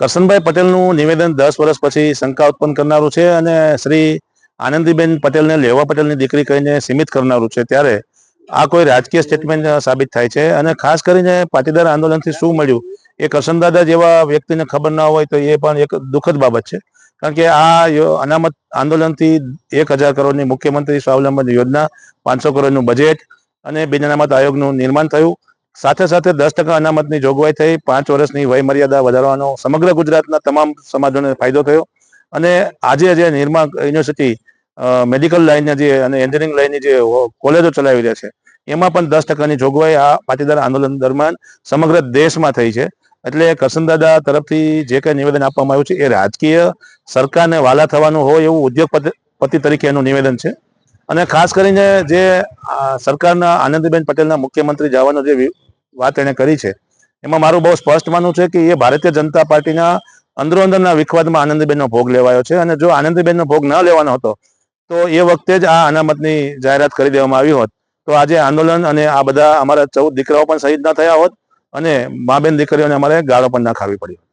કરશનભાઈ પટેલનું નિવેદન દસ વર્ષ પછી શંકા ઉત્પન્ન કરનારું છે અને શ્રી આનંદીબેન પટેલને લેવા પટેલની દીકરી કહીને સીમિત કરનારું છે. ત્યારે આ કોઈ રાજકીય સ્ટેટમેન્ટ સાબિત થાય છે અને ખાસ કરીને પાટીદાર આંદોલનથી શું મળ્યું? એ કરશનદાદા જેવા વ્યક્તિને ખબર ના હોય તો એ પણ એક દુઃખદ બાબત છે. કારણ કે આ અનામત આંદોલનથી એક હજાર કરોડની મુખ્યમંત્રી સ્વાવલંબન યોજના, પાંચસો કરોડનું બજેટ અને બિન અનામત આયોગનું નિર્માણ થયું. સાથે સાથે દસ ટકા અનામતની જોગવાઈ થઈ. પાંચ વર્ષની વય મર્યાદા વધારવાનો સમગ્ર ગુજરાતના તમામ સમાજોને ફાયદો થયો. અને આજે જે નિર્મા યુનિવર્સિટી મેડિકલ લાઈનના જે અને એન્જિનિયરિંગ લાઇનની જે કોલેજો ચલાવી રહ્યા છે, એમાં પણ દસ ટકાની જોગવાઈ આ પાટીદાર આંદોલન દરમિયાન સમગ્ર દેશમાં થઈ છે. એટલે કસનદાદા તરફથી જે કંઈ નિવેદન આપવામાં આવ્યું છે એ રાજકીય સરકારને વાલા થવાનું હોય એવું ઉદ્યોગપતિ તરીકે એનું નિવેદન છે. અને ખાસ કરીને જે સરકારના આનંદીબેન પટેલના મુખ્યમંત્રી જવાનો જે વાત એણે કરી છે એમાં મારું બહુ સ્પષ્ટ માનવું છે કે એ ભારતીય જનતા પાર્ટીના અંદરો અંદરના વિખવાદમાં આનંદીબેનનો ભોગ લેવાયો છે અને જો આનંદીબેનનો ભોગ ન લેવાનો હતો, તો એ વખતે જ આ અનામતની જાહેરાત કરી દેવામાં આવી હોત તો આજે આંદોલન અને આ બધા અમારા ચૌદ દીકરાઓ પણ શહીદ ના થયા હોત અને મા બેન દીકરીઓને અમારે ગાળો પણ ના ખાવી પડી હોત.